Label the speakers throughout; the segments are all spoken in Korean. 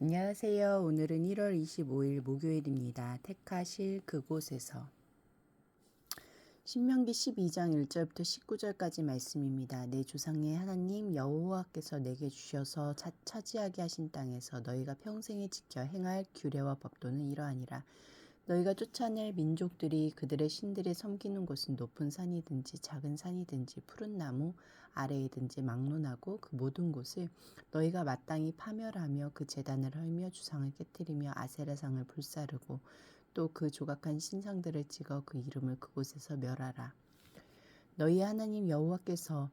Speaker 1: 안녕하세요. 오늘은 1월 25일 목요일입니다. 택하실 그곳에서 신명기 12장 1절부터 19절까지 말씀입니다. 내 조상의 하나님 여호와께서 내게 주셔서 차, 차지하게 하신 땅에서 너희가 평생에 지켜 행할 규례와 법도는 이러하니라. 너희가 쫓아낼 민족들이 그들의 신들이 섬기는 곳은 높은 산이든지 작은 산이든지 푸른 나무 아래이든지 막론하고 그 모든 곳을 너희가 마땅히 파멸하며 그 재단을 헐며 주상을 깨뜨리며 아세라상을 불사르고 또 그 조각한 신상들을 찍어 그 이름을 그곳에서 멸하라. 너희 하나님 여호와께서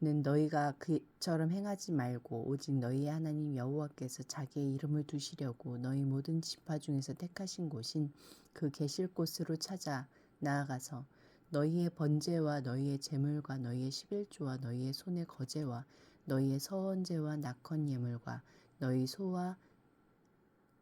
Speaker 1: 는 너희가 그처럼 행하지 말고 오직 너희 하나님 여호와께서 자기의 이름을 두시려고 너희 모든 지파 중에서 택하신 곳인 그 계실 곳으로 찾아 나아가서 너희의 번제와 너희의 제물과 너희의 십일조와 너희의 손의 거제와 너희의 서원제와 낙헌 예물과 너희 소와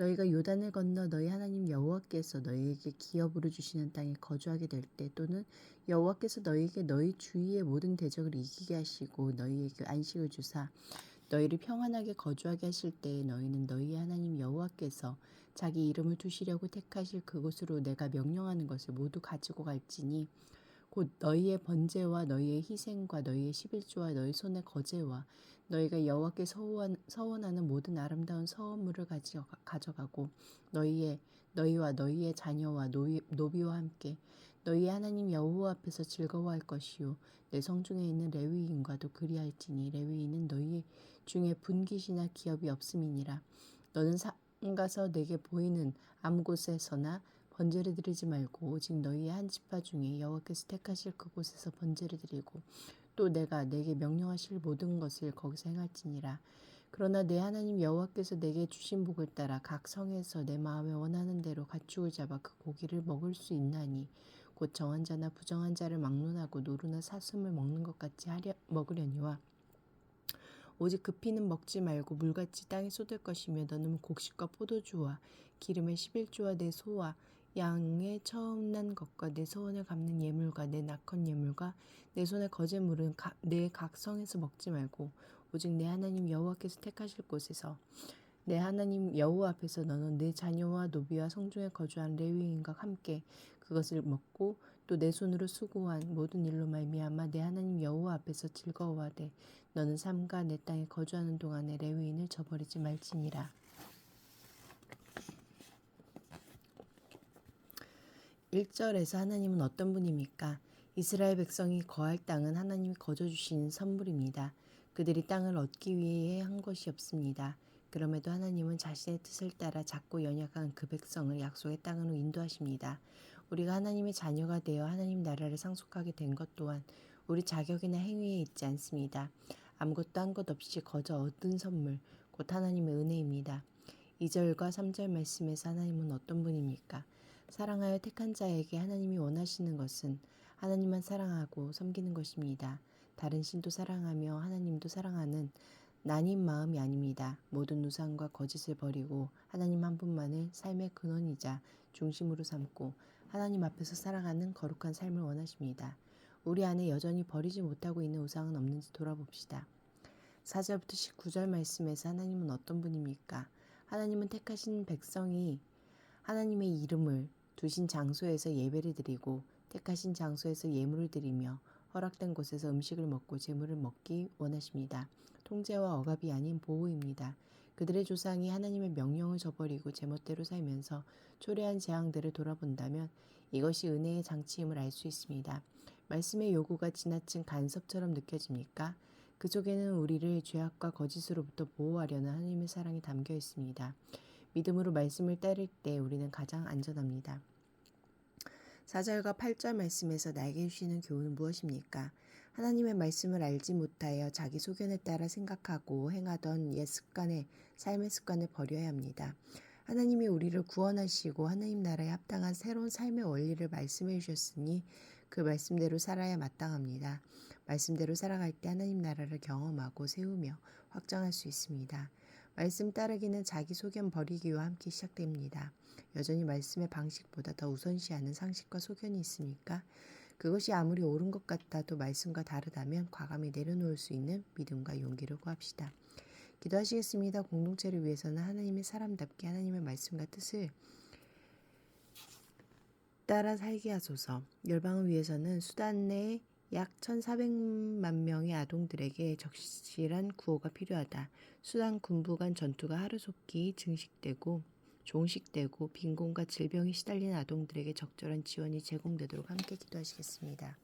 Speaker 1: 너희가 요단을 건너 너희 하나님 여호와께서 너희에게 기업으로 주시는 땅에 거주하게 될 때 또는 여호와께서 너희에게 너희 주위의 모든 대적을 이기게 하시고 너희에게 안식을 주사 너희를 평안하게 거주하게 하실 때에 너희는 너희 하나님 여호와께서 자기 이름을 두시려고 택하실 그곳으로 내가 명령하는 것을 모두 가지고 갈지니 곧 너희의 번제와 너희의 희생과 너희의 십일조와 너희 손의 거제와 너희가 여호와께 서원, 서원하는 모든 아름다운 서원물을 가져가고 너희의 너희와 너희의 자녀와 노비, 노비와 함께 너희 하나님 여호와 앞에서 즐거워할 것이요 내 성중에 있는 레위인과도 그리할지니 레위인은 너희 중에 분깃이나 기업이 없음이니라. 너는 상가서 내게 보이는 아무 곳에서나 번제를 드리지 말고 오직 너희의 한 지파 중에 여호와께서 택하실 그곳에서 번제를 드리고 또 내가 내게 명령하실 모든 것을 거기서 행할지니라. 그러나 내 하나님 여호와께서 내게 주신 복을 따라 각 성에서 내 마음에 원하는 대로 가축을 잡아 그 고기를 먹을 수 있나니 곧 정한 자나 부정한 자를 막론하고 노루나 사슴을 먹는 것 같이 하려 먹으려니와 오직 그 피는 먹지 말고 물같이 땅에 쏟을 것이며 너는 곡식과 포도주와 기름의 십일주와 내 소와 양의 처음 난 것과 내 소원을 갚는 예물과 내 낙헌 예물과 내 손의 거제물은 내각 성에서 먹지 말고 오직 내 하나님 여호와께서 택하실 곳에서 내 하나님 여호와 앞에서 너는 내 자녀와 노비와 성중에 거주한 레위인과 함께 그것을 먹고 또 내 손으로 수고한 모든 일로 말미암아 내 하나님 여호와 앞에서 즐거워하되 너는 삼가 내 땅에 거주하는 동안에 레위인을 저버리지 말지니라. 1절에서 하나님은 어떤 분입니까? 이스라엘 백성이 거할 땅은 하나님이 거저 주신 선물입니다. 그들이 땅을 얻기 위해 한 것이 없습니다. 그럼에도 하나님은 자신의 뜻을 따라 작고 연약한 그 백성을 약속의 땅으로 인도하십니다. 우리가 하나님의 자녀가 되어 하나님 나라를 상속하게 된 것 또한 우리 자격이나 행위에 있지 않습니다. 아무것도 한 것 없이 거저 얻은 선물, 곧 하나님의 은혜입니다. 2절과 3절 말씀에서 하나님은 어떤 분입니까? 사랑하여 택한 자에게 하나님이 원하시는 것은 하나님만 사랑하고 섬기는 것입니다. 다른 신도 사랑하며 하나님도 사랑하는 나님 마음이 아닙니다. 모든 우상과 거짓을 버리고 하나님 한 분만을 삶의 근원이자 중심으로 삼고 하나님 앞에서 살아가는 거룩한 삶을 원하십니다. 우리 안에 여전히 버리지 못하고 있는 우상은 없는지 돌아봅시다. 4절부터 19절 말씀에서 하나님은 어떤 분입니까? 하나님은 택하신 백성이 하나님의 이름을 두신 장소에서 예배를 드리고 택하신 장소에서 예물을 드리며 허락된 곳에서 음식을 먹고 재물을 먹기 원하십니다. 통제와 억압이 아닌 보호입니다. 그들의 조상이 하나님의 명령을 저버리고 제멋대로 살면서 초래한 재앙들을 돌아본다면 이것이 은혜의 장치임을 알 수 있습니다. 말씀의 요구가 지나친 간섭처럼 느껴집니까? 그 속에는 우리를 죄악과 거짓으로부터 보호하려는 하나님의 사랑이 담겨 있습니다. 믿음으로 말씀을 따를 때 우리는 가장 안전합니다. 4절과 8절 말씀에서 나에게 주시는 교훈은 무엇입니까? 하나님의 말씀을 알지 못하여 자기 소견에 따라 생각하고 행하던 옛 습관의 삶의 습관을 버려야 합니다. 하나님이 우리를 구원하시고 하나님 나라에 합당한 새로운 삶의 원리를 말씀해 주셨으니 그 말씀대로 살아야 마땅합니다. 말씀대로 살아갈 때 하나님 나라를 경험하고 세우며 확장할 수 있습니다. 말씀 따르기는 자기 소견 버리기와 함께 시작됩니다. 여전히 말씀의 방식보다 더 우선시하는 상식과 소견이 있습니까? 그것이 아무리 옳은 것 같아도 말씀과 다르다면 과감히 내려놓을 수 있는 믿음과 용기를 구합시다. 기도하시겠습니다. 공동체를 위해서는 하나님의 사람답게 하나님의 말씀과 뜻을 따라 살게 하소서. 열방을 위해서는 수단 내 약 1,400만 명의 아동들에게 적실한 구호가 필요하다. 수단 군부 간 전투가 하루속히 증식되고 종식되고 빈곤과 질병에 시달리는 아동들에게 적절한 지원이 제공되도록 함께 기도하시겠습니다.